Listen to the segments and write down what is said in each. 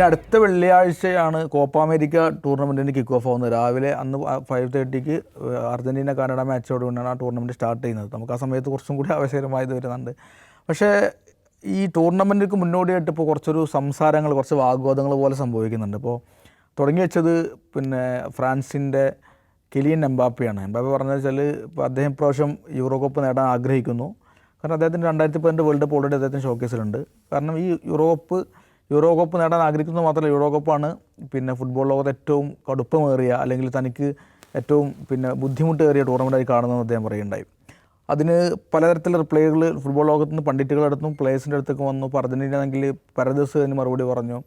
പിന്നെ അടുത്ത വെള്ളിയാഴ്ചയാണ് കോപ്പ അമേരിക്ക ടൂർണമെന്റിന് കിക്ക് ഓഫ് ആവുന്നത്. രാവിലെ അന്ന് ഫൈവ് തേർട്ടിക്ക് അർജന്റീന കാനഡ മാച്ചോട് കൊണ്ടാണ് ആ ടൂർണമെന്റ് സ്റ്റാർട്ട് ചെയ്യുന്നത്. നമുക്ക് ആ സമയത്ത് കുറച്ചും കൂടി ആവശ്യകരമായത് വരുന്നുണ്ട്. പക്ഷേ ഈ ടൂർണമെന്റിക്ക് മുന്നോടിയായിട്ട് ഇപ്പോൾ കുറച്ചൊരു സംസാരങ്ങൾ കുറച്ച് വാഗ്വാദങ്ങൾ പോലെ സംഭവിക്കുന്നുണ്ട്. ഇപ്പോൾ തുടങ്ങി വെച്ചത് പിന്നെ ഫ്രാൻസിന്റെ കിലിയൻ എംബാപ്പയാണ്. എംബാപ്പ പറഞ്ഞത് വെച്ചാൽ ഇപ്പോൾ അദ്ദേഹം ഇപ്രാവശ്യം യൂറോ കപ്പ് നേടാൻ ആഗ്രഹിക്കുന്നു. കാരണം അദ്ദേഹത്തിന് രണ്ടായിരത്തി പതിനെട്ട് വേൾഡ് കപ്പ് ഓൾറെഡി അദ്ദേഹത്തിന് ഷോക്കേസിലുണ്ട് കാരണം ഈ യൂറോ കപ്പ് യൂറോ കപ്പ് നേടാൻ ആഗ്രഹിക്കുന്നത് മാത്രമല്ല യൂറോ കപ്പാണ് പിന്നെ ഫുട്ബോൾ ലോകത്ത് ഏറ്റവും കടുപ്പമേറിയ അല്ലെങ്കിൽ തനിക്ക് ഏറ്റവും പിന്നെ ബുദ്ധിമുട്ടേറിയ ടൂർണമെന്റായി കാണുന്നതെന്ന് അദ്ദേഹം പറയുണ്ടായി അതിന് പലതരത്തിലുള്ള പ്ലേകൾ ഫുട്ബോൾ ലോകത്ത് നിന്ന് പണ്ഡിറ്റുകളുടെ അടുത്തും പ്ലേയേഴ്സിന്റെ അടുത്തൊക്കെ വന്നു. ഇപ്പോൾ അർജന്റീന ആണെങ്കിൽ പരദസ് അതിന് മറുപടി പറഞ്ഞു.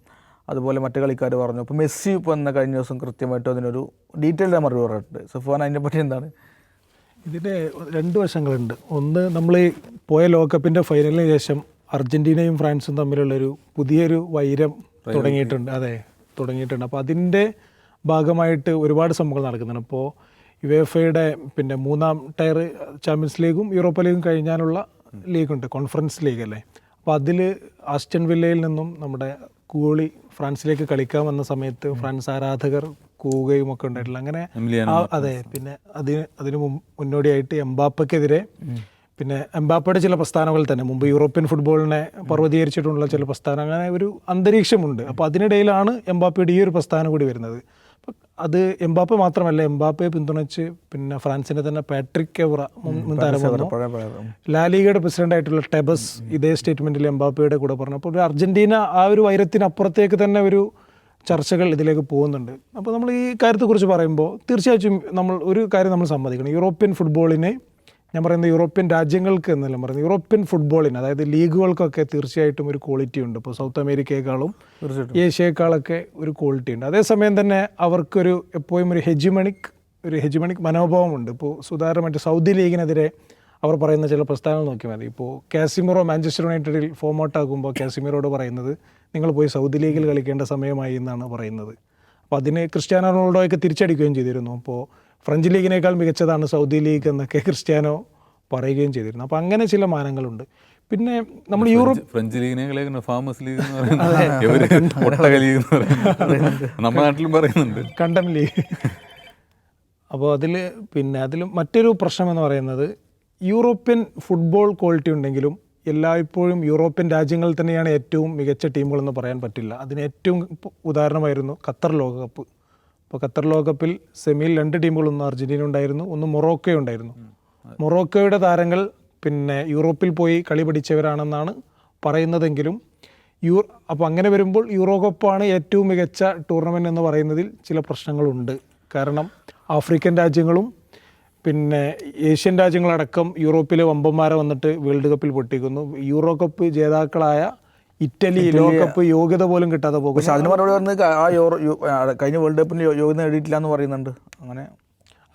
അതുപോലെ മറ്റു കളിക്കാർ പറഞ്ഞു. അപ്പോൾ മെസ്സി ഇപ്പോൾ എന്ന കഴിഞ്ഞ ദിവസം കൃത്യമായിട്ടും അതിനൊരു ഡീറ്റെയിൽഡ് മറുപടി പറഞ്ഞിട്ടുണ്ട്. സഫാൻ അതിനെപ്പറ്റി എന്താണ്? ഇതിന്റെ രണ്ട് വശങ്ങളുണ്ട്. ഒന്ന് നമ്മൾ പോയ ലോകകപ്പിന്റെ ഫൈനലിന് ശേഷം അർജന്റീനയും ഫ്രാൻസും തമ്മിലുള്ളൊരു പുതിയൊരു വൈരം തുടങ്ങിയിട്ടുണ്ട്. അതെ തുടങ്ങിയിട്ടുണ്ട്. അപ്പോൾ അതിന്റെ ഭാഗമായിട്ട് ഒരുപാട് സംഭവങ്ങൾ നടക്കുന്നുണ്ട്. അപ്പോൾ യുവേഫയുടെ പിന്നെ മൂന്നാം ടയർ ചാമ്പ്യൻസ് ലീഗും യൂറോപ്പ ലീഗും കഴിഞ്ഞാലുള്ള ലീഗുണ്ട് കോൺഫറൻസ് ലീഗ് അല്ലേ അപ്പോൾ അതിൽ ആസ്റ്റൺ വില്ലയിൽ നിന്നും നമ്മുടെ കൂളി ഫ്രാൻസിലേക്ക് കളിക്കാൻ വന്ന സമയത്ത് ഫ്രാൻസ് ആരാധകർ കൂവുകയും ഒക്കെ ഉണ്ടായിട്ടില്ല. അങ്ങനെ അതെ പിന്നെ അതിന് അതിന് മുന്നോടിയായിട്ട് എംബാപ്പയ്ക്കെതിരെ പിന്നെ എംബാപ്പയുടെ ചില പ്രസ്ഥാനങ്ങൾ തന്നെ മുമ്പ് യൂറോപ്യൻ ഫുട്ബോളിനെ പർവതീകരിച്ചിട്ടുള്ള ചില പ്രസ്ഥാനം അങ്ങനെ ഒരു അന്തരീക്ഷമുണ്ട്. അപ്പോൾ അതിനിടയിലാണ് എംബാപ്പയുടെ ഈ ഒരു പ്രസ്ഥാനം കൂടി വരുന്നത്. അത് എംബാപ്പ മാത്രമല്ല എംബാപ്പയെ പിന്തുണച്ച് പിന്നെ ഫ്രാൻസിന്റെ തന്നെ പാട്രിക് എവറ മുൻ താരം ലാലിഗയുടെ പ്രസിഡന്റ് ആയിട്ടുള്ള ടെബസ് ഇതേ സ്റ്റേറ്റ്മെന്റിൽ എംബാപ്പയുടെ കൂടെ പറഞ്ഞു. അപ്പോൾ ഒരു അർജന്റീന ആ ഒരു വൈരത്തിനപ്പുറത്തേക്ക് തന്നെ ഒരു ചർച്ചകൾ ഇതിലേക്ക് പോകുന്നുണ്ട്. അപ്പോൾ നമ്മൾ ഈ കാര്യത്തെക്കുറിച്ച് പറയുമ്പോൾ തീർച്ചയായിട്ടും നമ്മൾ ഒരു കാര്യം നമ്മൾ സമ്മതിക്കണം. യൂറോപ്യൻ ഫുട്ബോളിനെ ഞാൻ പറയുന്നത് യൂറോപ്യൻ രാജ്യങ്ങൾക്ക് എന്നല്ല പറയുന്നത് യൂറോപ്യൻ ഫുട്ബോളിന് അതായത് ലീഗുകൾക്കൊക്കെ തീർച്ചയായിട്ടും ഒരു ക്വാളിറ്റി ഉണ്ട്. ഇപ്പോൾ സൗത്ത് അമേരിക്കയെക്കാളും ഏഷ്യയെക്കാളൊക്കെ ഒരു ക്വാളിറ്റി ഉണ്ട്. അതേസമയം തന്നെ അവർക്കൊരു എപ്പോഴും ഒരു ഹെജിമണിക് ഒരു ഹെജിമണിക് മനോഭാവമുണ്ട്. ഇപ്പോൾ സുധാരണമായിട്ട് സൗദി ലീഗിനെതിരെ അവർ പറയുന്ന ചില പ്രസ്ഥാനങ്ങൾ നോക്കി മതി. ഇപ്പോൾ കാസിമിറോ മാഞ്ചസ്റ്റർ യുണൈറ്റഡിൽ ഫോം ഔട്ട് ആകുമ്പോൾ കാസിമിറോട് പറയുന്നത് നിങ്ങൾ പോയി സൗദി ലീഗിൽ കളിക്കേണ്ട സമയമായി എന്നാണ് പറയുന്നത്. അപ്പോൾ അതിന് ക്രിസ്ത്യാനോ റൊണാൾഡോയൊക്കെ തിരിച്ചടിക്കുകയും ചെയ്തിരുന്നു. അപ്പോൾ ഫ്രഞ്ച് ലീഗിനേക്കാൾ മികച്ചതാണ് സൗദി ലീഗ് എന്നൊക്കെ ക്രിസ്ത്യാനോ പറയുകയും ചെയ്തിരുന്നു. അപ്പോൾ അങ്ങനെ ചില മാനങ്ങളുണ്ട്. പിന്നെ നമ്മൾ യൂറോപ്പ് ഫ്രഞ്ച് ലീഗിനെ ഫാമസ് ലീഗ് എന്ന് പറയുന്നത് ലീഗ് എന്ന് പറയുന്നത്. നമ്മുടെ നാട്ടിലും പറയുന്നുണ്ട്. കണ്ടം ലീഗ്. അപ്പോൾ അതിൽ പിന്നെ അതിൽ മറ്റൊരു പ്രശ്നം എന്ന് പറയുന്നത് യൂറോപ്യൻ ഫുട്ബോൾ ക്വാളിറ്റി ഉണ്ടെങ്കിലും എല്ലായ്പ്പോഴും യൂറോപ്യൻ രാജ്യങ്ങളിൽ തന്നെയാണ് ഏറ്റവും മികച്ച ടീമുകളെന്ന് പറയാൻ പറ്റില്ല. അതിന് ഏറ്റവും ഉദാഹരണമായിരുന്നു ഖത്തർ ലോകകപ്പ്. അപ്പോൾ ഖത്തർ ലോകകപ്പിൽ സെമിയിൽ രണ്ട് ടീമുകൾ ഒന്ന് അർജന്റീന ഉണ്ടായിരുന്നു ഒന്ന് മൊറോക്കോ ഉണ്ടായിരുന്നു. മൊറോക്കോയുടെ താരങ്ങൾ പിന്നെ യൂറോപ്പിൽ പോയി കളി പഠിച്ചവരാണെന്നാണ് പറയുന്നതെങ്കിലും യൂ അപ്പോൾ അങ്ങനെ വരുമ്പോൾ യൂറോ കപ്പാണ് ഏറ്റവും മികച്ച ടൂർണമെന്റ് എന്ന് പറയുന്നതിൽ ചില പ്രശ്നങ്ങളുണ്ട്. കാരണം ആഫ്രിക്കൻ രാജ്യങ്ങളും പിന്നെ ഏഷ്യൻ രാജ്യങ്ങളടക്കം യൂറോപ്പിലെ വമ്പന്മാരെ വന്നിട്ട് വേൾഡ് കപ്പിൽ പൊട്ടിക്കുന്നു. യൂറോ കപ്പ് ജേതാക്കളായ ഇറ്റലി ലോകകപ്പ് യോഗ്യത പോലും കിട്ടാതെ പോകും. പക്ഷെ അതിന് മറുപടി പറഞ്ഞത് ആ യൂറോ കഴിഞ്ഞ വേൾഡ് കപ്പിന് യോഗ്യത നേടിയിട്ടില്ല എന്ന് പറയുന്നുണ്ട്. അങ്ങനെ.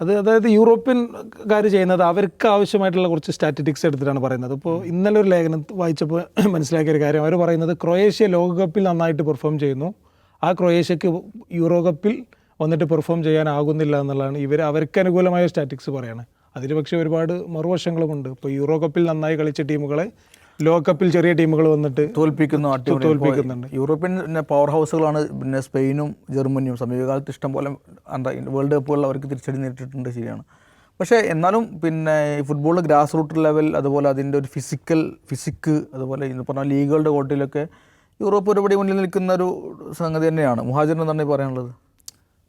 അത് അതായത് യൂറോപ്യൻകാർ ചെയ്യുന്നത് അവർക്ക് ആവശ്യമായിട്ടുള്ള കുറച്ച് സ്റ്റാറ്റിസ്റ്റിക്സ് എടുത്തിട്ടാണ് പറയുന്നത്. ഇപ്പോൾ ഇന്നലെ ഒരു ലേഖനം വായിച്ചപ്പോൾ മനസ്സിലാക്കിയ ഒരു കാര്യം അവർ പറയുന്നത് ക്രൊയേഷ്യ ലോകകപ്പിൽ നന്നായിട്ട് പെർഫോം ചെയ്യുന്നു. ആ ക്രൊയേഷ്യക്ക് യൂറോ കപ്പിൽ വന്നിട്ട് പെർഫോം ചെയ്യാനാകുന്നില്ല എന്നുള്ളതാണ് ഇവർ അവർക്ക് അനുകൂലമായ സ്റ്റാറ്റിക്സ് പറയുകയാണ് അതിൽ പക്ഷേ ഒരുപാട് മറുവശങ്ങളുമുണ്ട്. ഇപ്പോൾ യൂറോ കപ്പിൽ നന്നായി കളിച്ച ടീമുകളെ ലോകകപ്പിൽ ചെറിയ ടീമുകൾ വന്നിട്ട് തോൽപ്പിക്കുന്നു. തോൽപ്പിക്കുന്നുണ്ട്. യൂറോപ്യൻ പിന്നെ പവർ ഹൗസുകളാണ് പിന്നെ സ്പെയിനും ജർമ്മനിയും. സമീപകാലത്ത് ഇഷ്ടംപോലെ എന്താ വേൾഡ് കപ്പുകളിൽ അവർക്ക് തിരിച്ചടി നേരിട്ടിട്ടുണ്ട് ശരിയാണ്. പക്ഷേ എന്നാലും പിന്നെ ഈ ഫുട്ബോൾ ഗ്രാസ് റൂട്ട് ലെവൽ അതുപോലെ അതിന്റെ ഒരു ഫിസിക്കൽ ഫിസിക്ക് അതുപോലെ ഇന്ന് പറഞ്ഞ ലീഗുകളുടെ കോട്ടിലൊക്കെ യൂറോപ്പ് ഒരുപടി മുന്നിൽ നിൽക്കുന്ന ഒരു സംഗതി തന്നെയാണ്. മുഹാജിനെന്താണ് ഈ പറയാനുള്ളത്?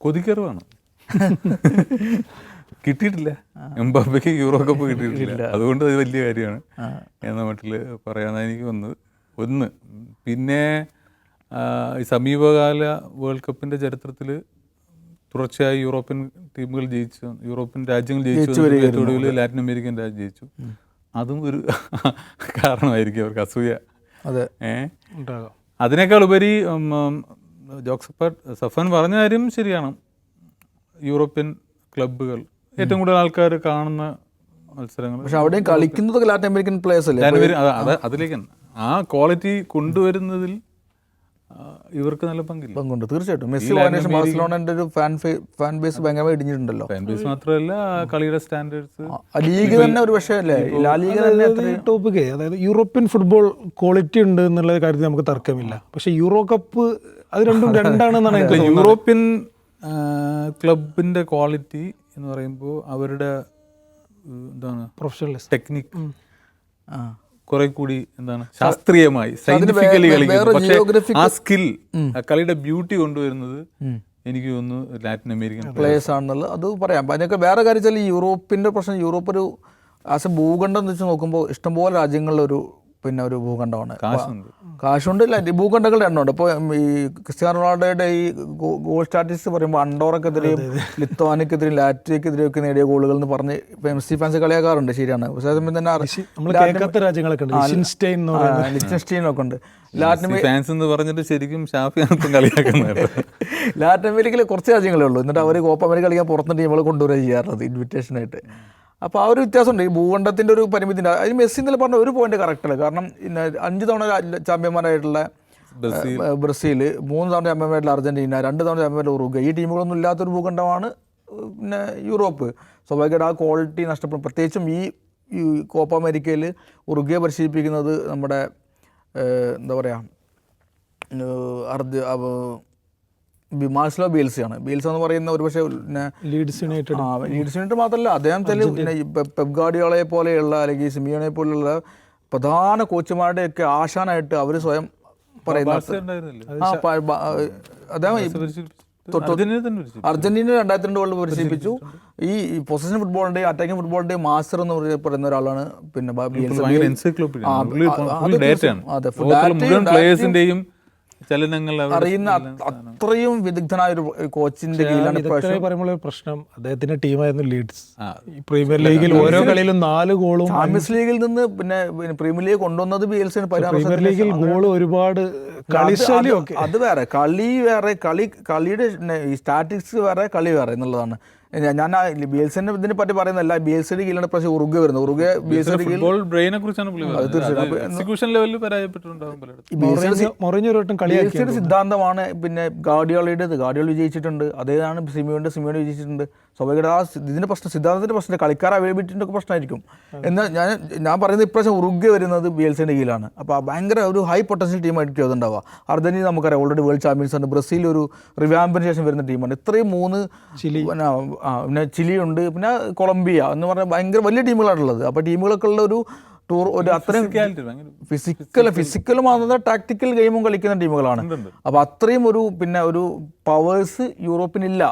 കൊതിക്കറിവാണ് കിട്ടിയിട്ടില്ല. എംബാബയ്ക്ക് യൂറോ കപ്പ് കിട്ടിയിട്ടില്ല. അതുകൊണ്ട് അത് വലിയ കാര്യമാണ്. എന്ന മട്ടിൽ പറയാനാണ് എനിക്ക് വന്നത്. ഒന്ന് പിന്നെ ഈ സമീപകാല വേൾഡ് കപ്പിന്റെ ചരിത്രത്തിൽ തുടർച്ചയായി യൂറോപ്യൻ ടീമുകൾ ജയിച്ചു. യൂറോപ്യൻ രാജ്യങ്ങൾ ജയിച്ചു ഒടുവിൽ ലാറ്റിൻ അമേരിക്കൻ രാജ്യം ജയിച്ചു. അതും ഒരു കാരണമായിരിക്കും അവർക്ക് അസൂയ. അതെ. അതിനേക്കാൾ ഉപരി ഉം, സഫൻ പറഞ്ഞ കാര്യം ശരിയാണ്. യൂറോപ്യൻ ക്ലബ്ബുകൾ ഏറ്റവും കൂടുതൽ ആൾക്കാർ കാണുന്ന മത്സരങ്ങൾ പക്ഷെ അവിടെയും കളിക്കുന്നതൊക്കെ ലാറ്റിൻ അമേരിക്കൻ പ്ലേയേഴ്സ് അല്ലേ? അതിലേക്ക് ആ ക്വാളിറ്റി കൊണ്ടുവരുന്നതിൽ ഇവർക്ക് നല്ല പങ്കില്ല. പങ്കുണ്ട്. തീർച്ചയായിട്ടും. മെസ്സി പോയതിനു ബാഴ്സലോണന്റെ ഒരു ഫാൻ ഫാൻ ബേസ് ഭയങ്കരമായി ഇടിഞ്ഞിട്ടുണ്ടല്ലോ. ഫാൻ ബേസ് മാത്രമല്ല കളിയുടെ സ്റ്റാൻഡേർഡ്സ് ലീഗ് തന്നെ ഒരു പക്ഷേ അല്ലേ ലാ ലീഗ് തന്നെ ടോപ്പിക്ക് അതായത് യൂറോപ്യൻ ഫുട്ബോൾ ക്വാളിറ്റി ഉണ്ട് എന്നുള്ള കാര്യത്തിൽ നമുക്ക് തർക്കമില്ല. പക്ഷേ യൂറോ കപ്പ് അത് രണ്ടും രണ്ടാണെന്നാണ് യൂറോപ്യൻ ക്ലബിന്റെ ക്വാളിറ്റി എന്ന് പറയുമ്പോൾ അവരുടെ എന്താണ്? പ്രൊഫഷണൽ ടെക്നിക് കുറെ കൂടി എന്താണ്? ശാസ്ത്രീയമായി സയന്റിഫിക്കലി കളിക്കുന്നു. പക്ഷേ ആ സ്കിൽ കളിയുടെ ബ്യൂട്ടി കൊണ്ടുവരുന്നത് എനിക്ക് തോന്നുന്നു ലാറ്റിൻ അമേരിക്കൻ പ്ലേയേഴ്സ് ആണെന്നുള്ളത് അത് പറയാം. അപ്പം അതിനൊക്കെ വേറെ കാര്യം വെച്ചാൽ യൂറോപ്പിന്റെ പ്രശ്നം യൂറോപ്പ് ഒരു ആസ് എ ഭൂഖണ്ഡം എന്ന് വെച്ച് നോക്കുമ്പോൾ ഇഷ്ടംപോലെ രാജ്യങ്ങളിലൊരു പിന്നെ ഒരു ഭൂഖണ്ഡമാണ്. കാശുണ്ട്. ഇല്ല ഭൂഖണ്ഡങ്ങളുടെ എണ്ണമുണ്ട്. ഇപ്പോൾ ഈ ക്രിസ്ത്യാനോ റൊണാൾഡോയുടെ ഈ ഗോൾ സ്റ്റാറ്റിസ്റ്റ് പറയുമ്പോൾ അണ്ടോറക്കെതിരെയും ലിത്വാനിക്കെതിരെയും ലാറ്റിയക്കെതിരെയും ഒക്കെ നേടിയ ഗോളുകൾ എന്ന് പറഞ്ഞ് മെസ്സി ഫാൻസ് കളിയാക്കാറുണ്ട്. ശരിയാണ്. പക്ഷേ അതേസമയം തന്നെ ലിറ്റൻസ്റ്റൈൻ ഒക്കെ ഉണ്ട്. ലാറ്റിൻ ഫാൻസ് എന്ന് പറഞ്ഞിട്ട് ശരിക്കും ഷാഫിയാനത്തും കളിയാക്കുന്നത്. ലാറ്റിൻ അമേരിക്കയിൽ കുറച്ച് രാജ്യങ്ങളേ ഉള്ളൂ. എന്നിട്ട് അവർ കോപ്പ അമേരിക്ക കളിക്കാൻ പുറത്തുനിന്ന് ടീമുകൾ കൊണ്ടുവരിക ചെയ്യാറുള്ളത് ഇൻവിറ്റേഷനായിട്ട് അപ്പോൾ ആ ഒരു വ്യത്യാസമുണ്ട്. ഈ ഭൂഖണ്ഡത്തിന്റെ ഒരു പരിമിതിന്റെ അതിന് മെസ്സി എന്നല്ല പറഞ്ഞ ഒരു പോയിന്റ് കറക്റ്റല്ല കാരണം ഇന്ന് അഞ്ച് തവണ ചാമ്പ്യന്മാരായിട്ടുള്ള ബ്രസീൽ. മൂന്ന് തവണ ചാമ്പ്യന്മാരായിട്ടുള്ള അർജന്റീന രണ്ട് തവണ ചാമ്പ്യന്മാരുടെ ഉറുഗ ഈ ടീമുകളൊന്നും ഇല്ലാത്തൊരു ഭൂഖണ്ഡമാണ് പിന്നെ യൂറോപ്പ്. സ്വാഭാവികമായിട്ട് ആ ക്വാളിറ്റി നഷ്ടപ്പെടും. പ്രത്യേകിച്ചും ഈ കോപ്പ അമേരിക്കയിൽ ഉറുഗെ പരിശീലിപ്പിക്കുന്നത് നമ്മുടെ എന്താ പറയുക അർദ് ബി- ബീൽസ് ആണ്. ബീൽസ് എന്ന് പറയുന്ന ഒരു പക്ഷേ പിന്നെ ലീഡ്സ് യുണൈറ്റഡ്. ആ ലീഡ്സ് യുണൈറ്റഡ് മാത്രമല്ല അദ്ദേഹം തന്നെ പിന്നെ ഈ പെപ് ഗാർഡിയോളയെ പോലെയുള്ള അല്ലെങ്കിൽ സിമിയോണെ പോലെയുള്ള പ്രധാന കോച്ചുമാരുടെയൊക്കെ ആശാനായിട്ട് അവർ സ്വയം പറയുന്നത് അദ്ദേഹം അർജന്റീന രണ്ടായിരത്തി രണ്ട് വേൾഡ് പരിശീലിപ്പിച്ചു ഈ പൊസിഷൻ ഫുട്ബോളിന്റെ അറ്റാക്കിംഗ് ഫുട്ബോളിന്റെ മാസ്റ്റർ എന്ന് പറയപ്പെടുന്ന പറയുന്ന ഒരാളാണ് പിന്നെ അത് ചലനങ്ങൾ അറിയുന്ന അത്രയും വിദഗ്ധനായ ഒരു കോച്ചിന്റെ കീഴിലാണ് പറയുമ്പോൾ പ്രശ്നം. അദ്ദേഹത്തിന്റെ ടീമായിരുന്നു ലീഡ്സ്. ഈ പ്രീമിയർ ലീഗിൽ ഓരോ കളിയിലും നാല് ഗോളും ചാമ്പ്യൻസ് ലീഗിൽ നിന്ന് പിന്നെ പ്രീമിയർ ലീഗ് കൊണ്ടുവന്നത് ബി എൽ സി പ്രീമിയർ ലീഗിൽ ഗോൾ ഒരുപാട് കളിശൈലി അത് വേറെ കളി വേറെ കളി കളിയുടെ ഈ സ്റ്റാറ്റിക്സ് വേറെ കളി വേറെ എന്നുള്ളതാണ്. ഞാൻ- ഞാൻ ബി എൽ സിന്റെ ഇതിനെ പറ്റി പറയുന്നല്ല ബി എൽ സിയുടെ കീഴിലാണ് പക്ഷേ ഉറുഗ്വ വരുന്നത്. ഉറുഗ്വ ബി എസ് കീഴിൽ ബ്രെയിനെ കുറിച്ചാണ് സിദ്ധാന്തമാണ് പിന്നെ ഗാർഡിയോളയുടേത്. ഗാർഡിയോൾ വിജയിച്ചിട്ടുണ്ട്. അതേതാണ് സിമിയോന്റെ സിമിയോനെ വിജയിച്ചിട്ടുണ്ട്. സ്വാഭാവികമായിട്ട് ആ ഇതിന്റെ പ്രശ്നം സിദ്ധാന്തത്തിന്റെ പ്രശ്നം കളിക്കാർ അവൈലബിലിറ്റിന്റെ ഒക്കെ പ്രശ്നമായിരിക്കും. എന്നാൽ ഞാൻ ഞാൻ പറയുന്നത് ഇപ്രാവശ്യം ഉറുഗ്വ വരുന്നത് ബി എൽ സിന്റെ കീഴിലാണ് അപ്പോൾ ഭയങ്കര ഒരു ഹൈ പൊട്ടൻഷ്യൽ ടീമായിട്ട് ഉണ്ടാവുക. അർജന്റീന നമുക്കറിയാം ഓൾറെഡി വേൾഡ് ചാമ്പ്യൻസ് ആണ്. ബ്രസീൽ ഒരു റിവാമ്പിന് ശേഷം വരുന്ന ടീമാണ് ഇത്രയും മൂന്ന് ചിലി. ആ, പിന്നെ ചിലിയുണ്ട് ഉണ്ട് പിന്നെ കൊളംബിയ എന്ന് പറഞ്ഞാൽ ഭയങ്കര വലിയ ടീമുകളാണുള്ളത്. അപ്പോൾ ടീമുകളൊക്കെ ഉള്ള ഒരു ടൂർ ഒരു അത്രയും ഫിസിക്കൽ ഫിസിക്കൽ മാത്രമല്ല ടാക്ടിക്കൽ ഗെയിമും കളിക്കുന്ന ടീമുകളാണ്. അപ്പോൾ അത്രയും ഒരു പിന്നെ ഒരു പവേഴ്സ് യൂറോപ്പിനില്ല.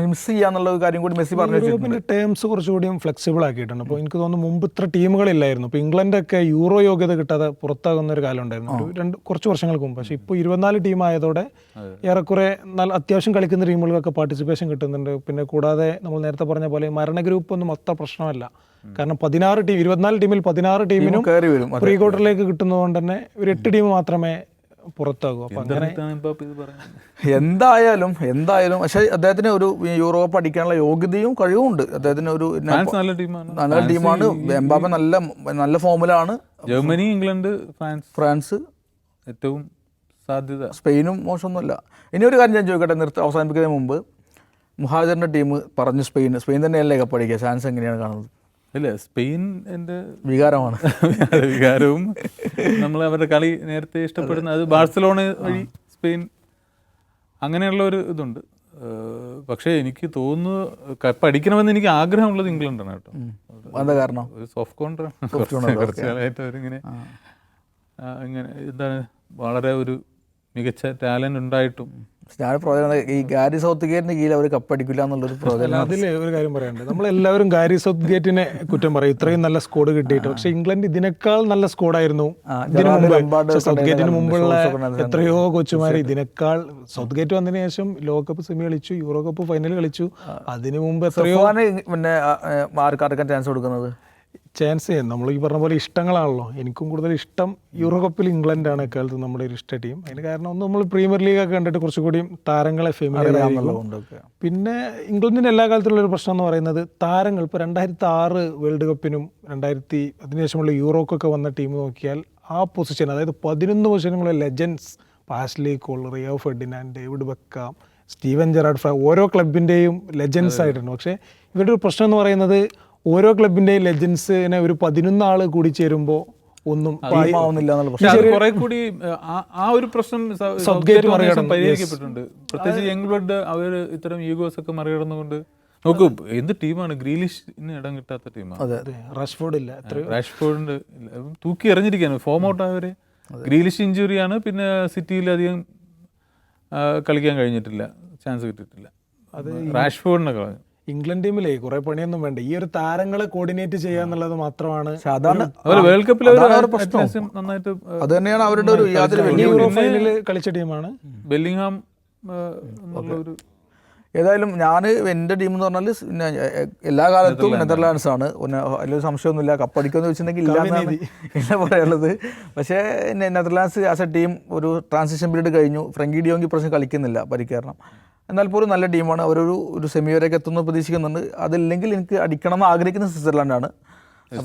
മിസ് ചെയ്യാന്നുള്ള കാര്യം കൂടി മെസ്സി പറഞ്ഞു യൂറോപ്പിന്റെ ടേംസ് കുറച്ചുകൂടിയും ഫ്ലെക്സിബിൾ ആക്കിയിട്ടുണ്ട്. അപ്പോൾ എനിക്ക് തോന്നുന്നു മുമ്പ് ഇത്ര ടീമുകളില്ലായിരുന്നു. ഇപ്പോൾ ഇംഗ്ലണ്ടൊക്കെ യൂറോ യോഗ്യത കിട്ടാതെ പുറത്താകുന്ന ഒരു കാലം ഉണ്ടായിരുന്നു. രണ്ട് കുറച്ച് വർഷങ്ങൾക്ക് മുമ്പ്. പക്ഷേ ഇപ്പോൾ ഇരുപത്തിനാല് ടീം ആയതോടെ ഏറെക്കുറെ നല്ല അത്യാവശ്യം കളിക്കുന്ന ടീമുകൾക്കൊക്കെ പാർട്ടിസിപ്പേഷൻ കിട്ടുന്നുണ്ട്. പിന്നെ കൂടാതെ നമ്മൾ നേരത്തെ പറഞ്ഞ പോലെ മരണ ഗ്രൂപ്പ് ഒന്നും അത്ര പ്രശ്നമല്ല. കാരണം പതിനാറ് ടീം ഇരുപത്തിനാല് ടീമിൽ പതിനാറ് ടീമിനും പ്രീക്വാർട്ടറിലേക്ക് പ്രീ ക്വാർട്ടറിലേക്ക് കിട്ടുന്നതുകൊണ്ട് തന്നെ ഒരു എട്ട് ടീം മാത്രമേ പുറത്താകൂ. അങ്ങനെ എന്തായാലും എന്തായാലും പക്ഷേ അദ്ദേഹത്തിന് ഒരു യൂറോപ്പ് അടിക്കാനുള്ള യോഗ്യതയും കഴിവും ഉണ്ട് അദ്ദേഹത്തിന് ഒരു ഫ്രാൻസ് നല്ല ടീമാണ്. നല്ല ടീമാണ്. എംബാപ്പ നല്ല നല്ല ഫോമിലാണ്. Germany England France. ഫ്രാൻസ്. ഏറ്റവും സാധ്യത. സ്പെയിനും മോശമൊന്നുമില്ല. ഇനി ഒരു കാര്യം ഞാൻ ചോദിക്കട്ടെ നിർത്തി അവസാനിപ്പിക്കുന്നതിന് മുമ്പ്. മുഹാജറിന്റെ ടീം പറഞ്ഞു സ്പെയിൻ സ്പെയിൻ തന്നെ തന്നെയല്ലേ കപ്പടിക്കുക ചാൻസ് എങ്ങനെയാണ് കാണുന്നത്? ഇല്ല സ്പെയിൻ എന്റെ വികാരമാണ്. വികാരവും നമ്മൾ അവരുടെ കളി നേരത്തെ ഇഷ്ടപ്പെടുന്ന അത് ബാഴ്സലോണ വഴി സ്പെയിൻ അങ്ങനെയുള്ള ഒരു ഇതുണ്ട്. പക്ഷേ എനിക്ക് തോന്നുന്നു കപ്പ് അടിക്കണമെന്ന് എനിക്ക് ആഗ്രഹമുള്ളത് ഇംഗ്ലണ്ടാണ് കേട്ടോ. എന്താ കാരണം? ഒരു സോഫ്റ്റ് കോൺട്രാ corner, കുറച്ച് കാലമായിട്ട് അവരിങ്ങനെ ഇങ്ങനെ എന്താണ് വളരെ ഒരു മികച്ച ടാലന്റ് ഉണ്ടായിട്ടും ഞാൻ പ്രവചനം ഈ ഗാരി സൗത്ത് ഗേറ്റിന് കീഴിൽ അവർ കപ്പടിക്കില്ല എന്നുള്ളൊരു പ്രവചനം അതിൽ ഒരു കാര്യം പറയാനുണ്ട്. നമ്മളെല്ലാവരും ഗാരി സൗത്ത് ഗേറ്റിനെ കുറ്റം പറയും. ഇത്രയും നല്ല സ്കോഡ് കിട്ടിയിട്ട്. പക്ഷെ ഇംഗ്ലണ്ട് ഇതിനേക്കാൾ നല്ല സ്കോഡായിരുന്നു ഇതിനു മുമ്പ്. സൗത്ത് ഗേറ്റിന് മുമ്പുള്ള എത്രയോ കോച്ചുമാർ ഇതിനേക്കാൾ സൗത്ത് ഗേറ്റ് വന്നതിന് ശേഷം ലോകകപ്പ് സെമി കളിച്ചു യൂറോ കപ്പ് ഫൈനൽ കളിച്ചു. അതിനു മുമ്പ് എത്രയോ പിന്നെ ആർക്കാർക്കാൻ ചാൻസ് കൊടുക്കുന്നത്? ചാൻസ് നമ്മൾ ഈ പറഞ്ഞ പോലെ ഇഷ്ടങ്ങളാണല്ലോ. എനിക്കും കൂടുതൽ ഇഷ്ടം യൂറോ കപ്പിൽ ഇംഗ്ലണ്ടാണ് എക്കാലത്ത് നമ്മുടെ ഒരു ഇഷ്ട ടീം അതിന് കാരണം ഒന്ന് നമ്മൾ പ്രീമിയർ ലീഗ് ഒക്കെ കണ്ടിട്ട് കുറച്ചുകൂടി താരങ്ങളെ ആയിരിക്കും. പിന്നെ ഇംഗ്ലണ്ടിന്റെ എല്ലാ കാലത്തുള്ള ഒരു പ്രശ്നം എന്ന് പറയുന്നത് താരങ്ങൾ ഇപ്പോൾ രണ്ടായിരത്തി ആറ് വേൾഡ് കപ്പിനും രണ്ടായിരത്തി അതിനുശേഷമുള്ള യൂറോക്കൊക്കെ വന്ന ടീം നോക്കിയാൽ ആ പൊസിഷൻ അതായത് പതിനൊന്ന് പൊസിഷനുള്ള legends Ashley Cole Rio Ferdinand David Beckham Steven Gerrard ഫ്ര ഓരോ ക്ലബിന്റെയും ലെജൻസ് ആയിട്ടുണ്ട്. പക്ഷേ ഇവരുടെ ഒരു പ്രശ്നം എന്ന് പറയുന്നത് ഓരോ ക്ലബിന്റെയും ലെജൻസിനെ ഒരു പതിനൊന്ന് ആൾ കൂടി ചേരുമ്പോൾ ഒന്നും കുറെ കൂടി ആ- ഒരു പ്രശ്നം പരിഹരിക്കപ്പെട്ടിട്ടുണ്ട്. പ്രത്യേകിച്ച് യങ് ബ്ലഡ് അവർ ഇത്തരം ഈഗോസ് ഒക്കെ മറികടന്നുകൊണ്ട്. നോക്കൂ എന്ത് ടീമാണ്? ഗ്രീലിഷിന് ഇടം കിട്ടാത്ത ടീമാണ് റഷ്ഫോർഡ് ഇല്ല എത്ര റാഷ്ഫോർഡിന്റെ തൂക്കി എറിഞ്ഞിരിക്കുകയാണ്. ഫോം ഔട്ട് ആയവര്. ഗ്രീലിഷ് ഇഞ്ചുറിയാണ്. പിന്നെ സിറ്റിയിൽ അധികം കളിക്കാൻ കഴിഞ്ഞിട്ടില്ല. ചാൻസ് കിട്ടിയിട്ടില്ല. അത് റാഷ്ഫോർഡിനെ കളഞ്ഞു. ഇംഗ്ലണ്ട് ടീമിലേ കുറെ പണിയൊന്നും വേണ്ട? ഈ ഒരു താരങ്ങളെ കോർഡിനേറ്റ് ചെയ്യുക എന്നുള്ളത് മാത്രമാണ് സാധാരണ വേൾഡ് നന്നായിട്ട് ആ, അത് തന്നെയാണ് അവരുടെ ഒരു യാതൊരു ഫൈനലിൽ കളിച്ച ടീമാണ്. ബെല്ലിംഗ്ഹാം ഒരു ഏതായാലും ഞാൻ എന്റെ ടീം എന്ന് പറഞ്ഞാൽ പിന്നെ എല്ലാ കാലത്തും നെതർലാൻഡ്സ് ആണ്. പിന്നെ അതിലൊരു സംശയമൊന്നുമില്ല. കപ്പടിക്കുമെന്ന് വെച്ചിട്ടുണ്ടെങ്കിൽ ഇല്ല ഇല്ല പറയാനുള്ളത്. പക്ഷേ നെതർലാൻഡ്സ് ആസ് എ ടീം ഒരു ട്രാൻസിഷൻ പീരീഡ് കഴിഞ്ഞു. ഫ്രങ്കി ഡിയോങ്കി പ്രശ്നം കളിക്കുന്നില്ല പരിക്കേരണം എന്നാൽ പോലും നല്ല ടീമാണ്. അവരൊരു ഒരു സെമി വരെയൊക്കെ എത്തുന്നു പ്രതീക്ഷിക്കുന്നുണ്ട്. അതില്ലെങ്കിൽ എനിക്ക് അടിക്കണം എന്ന് ആഗ്രഹിക്കുന്ന സ്വിറ്റ്സർലാൻഡാണ്. അപ്പോൾ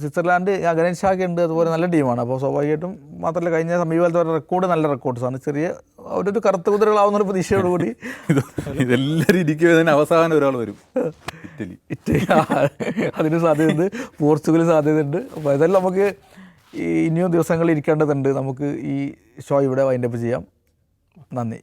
സ്വിറ്റ്സർലാൻഡ്. ഗണേഷ് ഷാക്ക് ഉണ്ട്. അതുപോലെ നല്ല ടീമാണ്. അപ്പോൾ സ്വാഭാവികമായിട്ടും മാത്രമല്ല കഴിഞ്ഞ സമീപകാലത്ത് അവരുടെ റെക്കോർഡ് നല്ല റെക്കോർഡ്സാണ് ചെറിയ അവരൊരു കറുത്ത കുതിരകളാവുന്ന ഒരു പ്രതീക്ഷയോടുകൂടി. ഇത് ഇതെല്ലാവരും ഇരിക്കുമ്പോൾ തന്നെ അവസാനം ഒരാൾ വരും. ഇറ്റലി. ഇറ്റലി. അതിന് സാധ്യതയുണ്ട്. പോർച്ചുഗൽ സാധ്യതയുണ്ട്. അപ്പോൾ ഏതായാലും നമുക്ക് ഇനിയും ദിവസങ്ങളിൽ ഇരിക്കേണ്ടതുണ്ട്. നമുക്ക് ഈ ഷോ ഇവിടെ വൈൻഡപ്പ് ചെയ്യാം. നന്ദി.